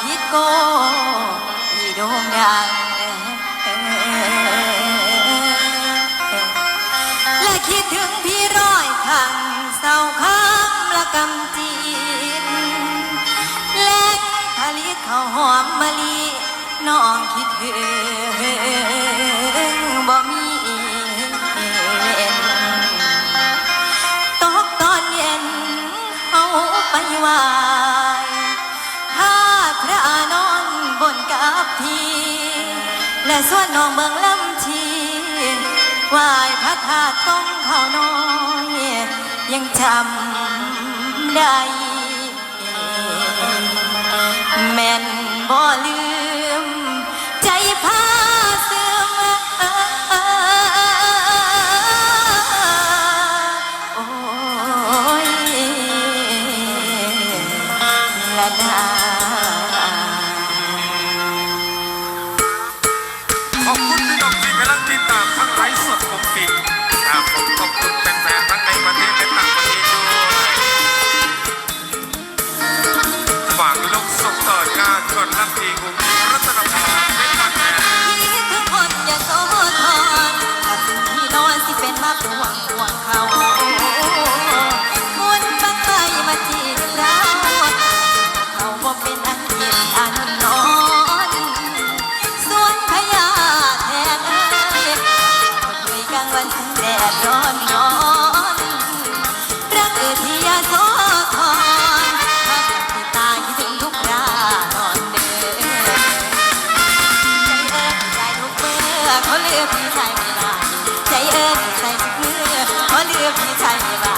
คิดโกที่โด่งดังและคิดถึงพี่ร้อยขังเศร้าค้ำละกำจีนแหล่งผลิตข้าวหอมมะลิน้องคิดถึง กับที และส่วนน้องเมืองลำชีวายพระธาตุต้องเขาน้อย ยังจำได้ แม่นบ่ลืม เป็นมาปวงปวงเขาคนบังไฟมาจีบเราเขาบ่เป็นอันเย็นอันนอนส่วนพยาแทนเอ้ยคนคุยกลางวันทั้งแดดร้อนนอนรักเออที่ยาโซือพี่ชายไม่ได้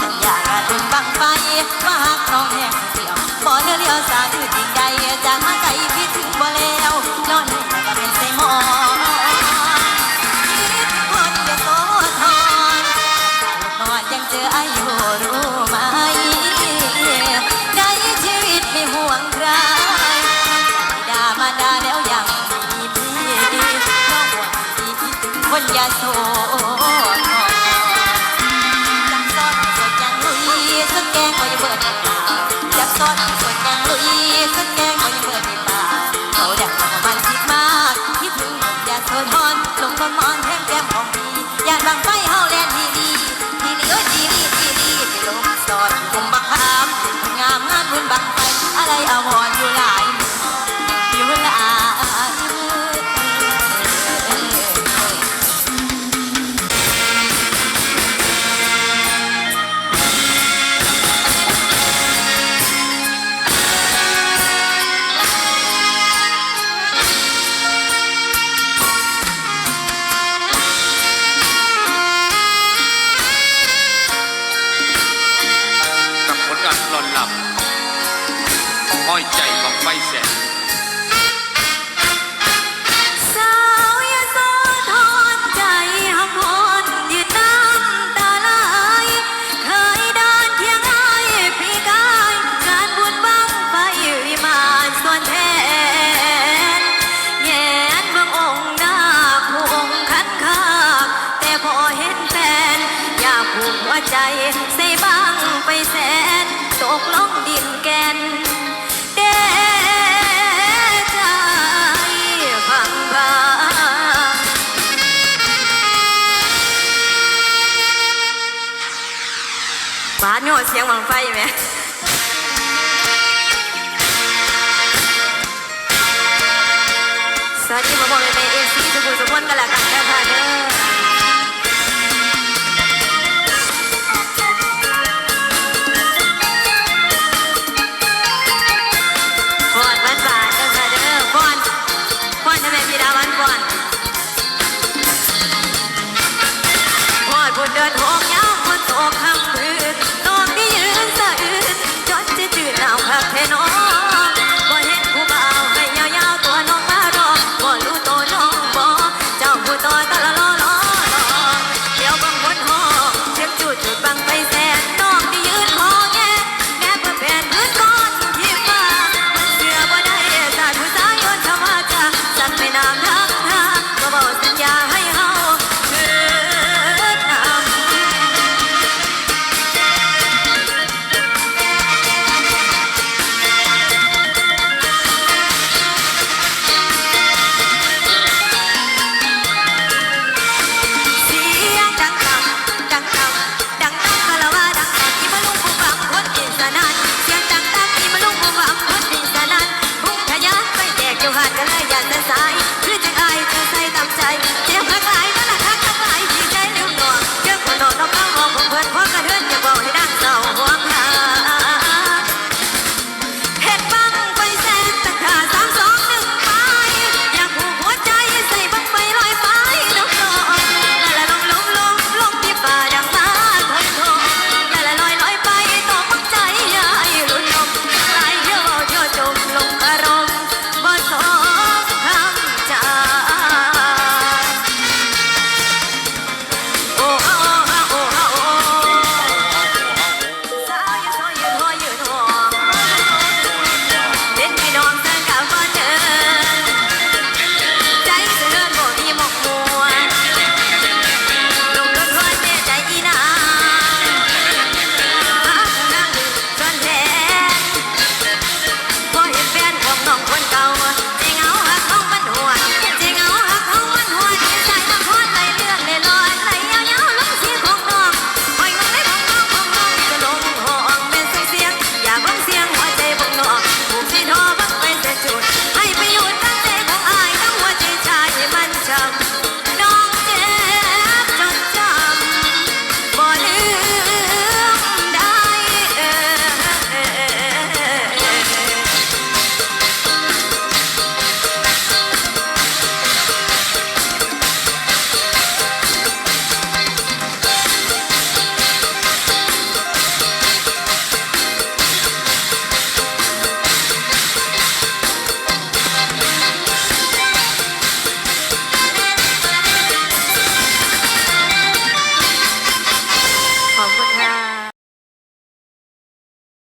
สัญญาการดึงบังไปว่าหากน้องแห้งเดียวบ่เนื้อเดียวสาวอื่นยิ่งใดจากมาใจคิดถึงบ่แล้วนอนนี่ก็เป็นใจหมอนคิดคนอย่าโซทอนลูกนอนยังเจออายุรู้ไหม ในชีวิตไม่ห่วงใครดามาดาแล้วยังมีพี่น้องห่วงพี่คิดถึงคนยาโส ไฟแสนสาวยโสธรใจหักหอนยืนน้ำตาไหลเคยเดินเคียงไอ้พี่กายงานบุญบังไฟวิมานส่วนแทนแงนเบื้ององค์หน้าผู้องค์คันคากแต่พอเห็นแฟน อยากผูกหัวใจใส่บังไปแสนตกลงดินแกน เสียงบังไฟไหมสวัสดีพ่อแม่เอฟซีทุกคนทุกคนกันละกันนะคะเด้อ